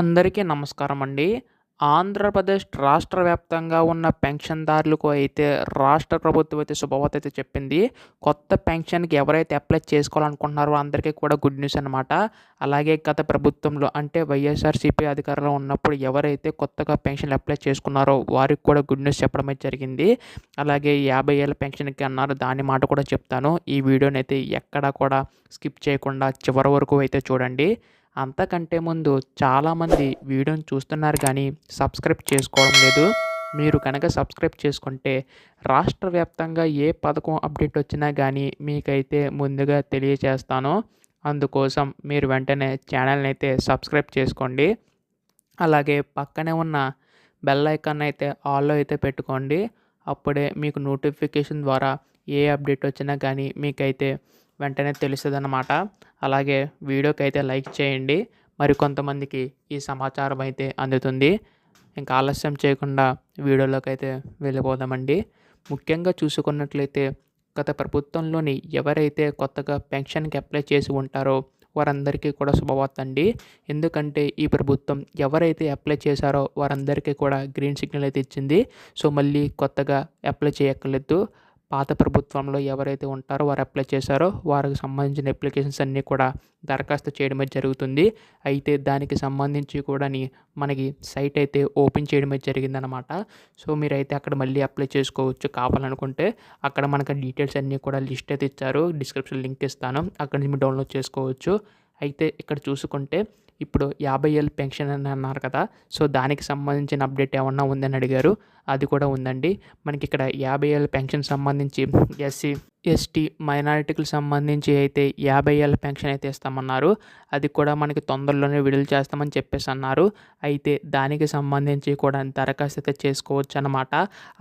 అందరికీ నమస్కారం అండి. ఆంధ్రప్రదేశ్ రాష్ట్ర వ్యాప్తంగా ఉన్న పెన్షన్దారులకు అయితే రాష్ట్ర ప్రభుత్వం అయితే శుభవార్త అయితే చెప్పింది. కొత్త పెన్షన్కి ఎవరైతే అప్లై చేసుకోవాలనుకుంటున్నారో అందరికీ కూడా గుడ్ న్యూస్ అనమాట అలాగే గత ప్రభుత్వంలో అంటే వైఎస్ఆర్సీపీ అధికారంలో ఉన్నప్పుడు ఎవరైతే కొత్తగా పెన్షన్ అప్లై చేసుకున్నారో వారికి కూడా గుడ్ న్యూస్ చెప్పడం అయితే జరిగింది. అలాగే యాభై ఏళ్ళ పెన్షన్కి అన్నారు దాని మాట కూడా చెప్తాను. ఈ వీడియోని అయితే ఎక్కడా కూడా స్కిప్ చేయకుండా చివరి వరకు అయితే చూడండి. అంతకంటే ముందు చాలామంది వీడియోని చూస్తున్నారు కానీ సబ్స్క్రైబ్ చేసుకోవడం లేదు. మీరు కనుక సబ్స్క్రైబ్ చేసుకుంటే రాష్ట్ర వ్యాప్తంగా ఏ పథకం అప్డేట్ వచ్చినా కానీ మీకైతే ముందుగా తెలియచేస్తాను. అందుకోసం మీరు వెంటనే ఛానల్ని అయితే సబ్స్క్రైబ్ చేసుకోండి. అలాగే పక్కనే ఉన్న బెల్ ఐకాన్ అయితే ఆల్లో అయితే పెట్టుకోండి. అప్పుడే మీకు నోటిఫికేషన్ ద్వారా ఏ అప్డేట్ వచ్చినా కానీ మీకైతే వెంటనే తెలుస్తుందన్నమాట అలాగే వీడియోకి అయితే లైక్ చేయండి. మరి కొంతమందికి ఈ సమాచారం అయితే అందుతుంది. ఇంకా ఆలస్యం చేయకుండా వీడియోలోకి అయితే వెళ్ళిపోదామండి. ముఖ్యంగా చూసుకున్నట్లయితే గత ప్రభుత్వంలోని ఎవరైతే కొత్తగా పెన్షన్కి అప్లై చేసి ఉంటారో వారందరికీ కూడా శుభవార్త అండి ఎందుకంటే ఈ ప్రభుత్వం ఎవరైతే అప్లై చేశారో వారందరికీ కూడా గ్రీన్ సిగ్నల్ అయితే ఇచ్చింది. సో మళ్ళీ కొత్తగా అప్లై చేయక్కర్లేదు. పాత ప్రభుత్వంలో ఎవరైతే ఉంటారో వారు అప్లై చేశారో వారికి సంబంధించిన అప్లికేషన్స్ అన్నీ కూడా దరఖాస్తు చేయడమే జరుగుతుంది. అయితే దానికి సంబంధించి కూడా మనకి సైట్ అయితే ఓపెన్ చేయడమే జరిగిందనమాట సో మీరైతే అక్కడ మళ్ళీ అప్లై చేసుకోవచ్చు. కావాలనుకుంటే అక్కడ మనకి డీటెయిల్స్ అన్నీ కూడా లిస్ట్ అయితే ఇచ్చారు. డిస్క్రిప్షన్ లింక్ ఇస్తాను. అక్కడ నుంచి డౌన్లోడ్ చేసుకోవచ్చు. అయితే ఇక్కడ చూసుకుంటే ఇప్పుడు యాభై ఏళ్ళ పెన్షన్ అని అన్నారు కదా సో దానికి సంబంధించిన అప్డేట్ ఏమన్నా ఉందని అడిగారు. అది కూడా ఉందండి. మనకి ఇక్కడ యాభై ఏళ్ళ పెన్షన్ సంబంధించి ఎస్సీ ఎస్టీ మైనారిటీకి సంబంధించి అయితే యాభై ఏళ్ళ పెన్షన్ అయితే ఇస్తామన్నారు. అది కూడా మనకి తొందరలోనే విడుదల చేస్తామని చెప్పేసి అన్నారు. అయితే దానికి సంబంధించి కూడా దరఖాస్తు అయితే చేసుకోవచ్చు అనమాట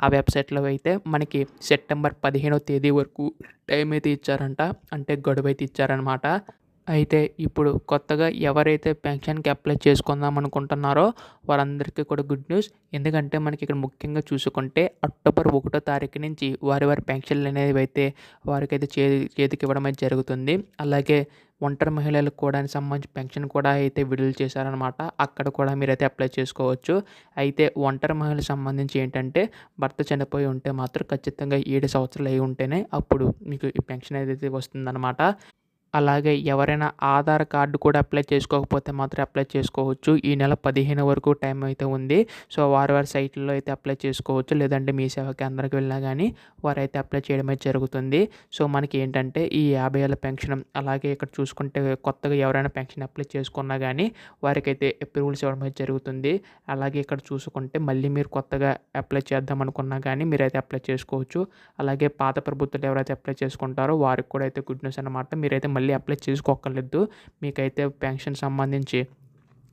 ఆ వెబ్సైట్లో అయితే మనకి సెప్టెంబర్ పదిహేనవ తేదీ వరకు టైం అయితే ఇచ్చారంట. అంటే గడువు అయితే ఇచ్చారనమాట అయితే ఇప్పుడు కొత్తగా ఎవరైతే పెన్షన్కి అప్లై చేసుకుందాం అనుకుంటున్నారో వారందరికీ కూడా గుడ్ న్యూస్. ఎందుకంటే మనకి ఇక్కడ ముఖ్యంగా చూసుకుంటే అక్టోబర్ ఒకటో తారీఖు నుంచి వారి వారి పెన్షన్లు అనేవి అయితే వారికైతే చేతి చేతికి ఇవ్వడం అయితే జరుగుతుంది. అలాగే ఒంటరి మహిళలకు కూడా సంబంధించి పెన్షన్ కూడా అయితే విడుదల చేశారనమాట అక్కడ కూడా మీరైతే అప్లై చేసుకోవచ్చు. అయితే ఒంటరి మహిళలకు సంబంధించి ఏంటంటే భర్త చనిపోయి ఉంటే మాత్రం ఖచ్చితంగా ఏడు సంవత్సరాలు అయి ఉంటేనే అప్పుడు మీకు ఈ పెన్షన్ ఏదైతే వస్తుందన్నమాట. అలాగే ఎవరైనా ఆధార్ కార్డు కూడా అప్లై చేసుకోకపోతే మాత్రం అప్లై చేసుకోవచ్చు. ఈ నెల పదిహేను వరకు టైం అయితే ఉంది. సో వారి వారి సైట్లో అయితే అప్లై చేసుకోవచ్చు. లేదంటే మీ సేవా కేంద్రానికి వెళ్ళినా కానీ వారైతే అప్లై చేయడమే జరుగుతుంది. సో మనకి ఏంటంటే ఈ యాభై ఏళ్ళ పెన్షన్ అలాగే ఇక్కడ చూసుకుంటే కొత్తగా ఎవరైనా పెన్షన్ అప్లై చేసుకున్నా కానీ వారికైతే అప్రూవల్స్ ఇవ్వడం అయితే జరుగుతుంది. అలాగే ఇక్కడ చూసుకుంటే మళ్ళీ మీరు కొత్తగా అప్లై చేద్దాం అనుకున్నా కానీ మీరైతే అప్లై చేసుకోవచ్చు. అలాగే పాత ప్రభుత్వాలు ఎవరైతే అప్లై చేసుకుంటారో వారికి కూడా అయితే గుడ్ న్యూస్ అనమాట మీరైతే మళ్ళీ అప్లై చేసుకోక్కర్లేదు. మీకైతే పెన్షన్ సంబంధించి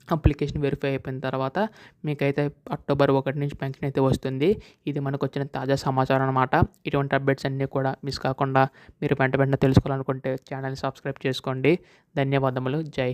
అప్లికేషన్ వెరిఫై అయిపోయిన తర్వాత మీకైతే అక్టోబర్ ఒకటి నుంచి పెన్షన్ అయితే వస్తుంది. ఇది మనకు వచ్చిన తాజా సమాచారం అనమాట ఇటువంటి అప్డేట్స్ అన్నీ కూడా మిస్ కాకుండా మీరు వెంట వెంటనే తెలుసుకోవాలనుకుంటే ఛానల్ని సబ్స్క్రైబ్ చేసుకోండి. ధన్యవాదములు. జై హింద్.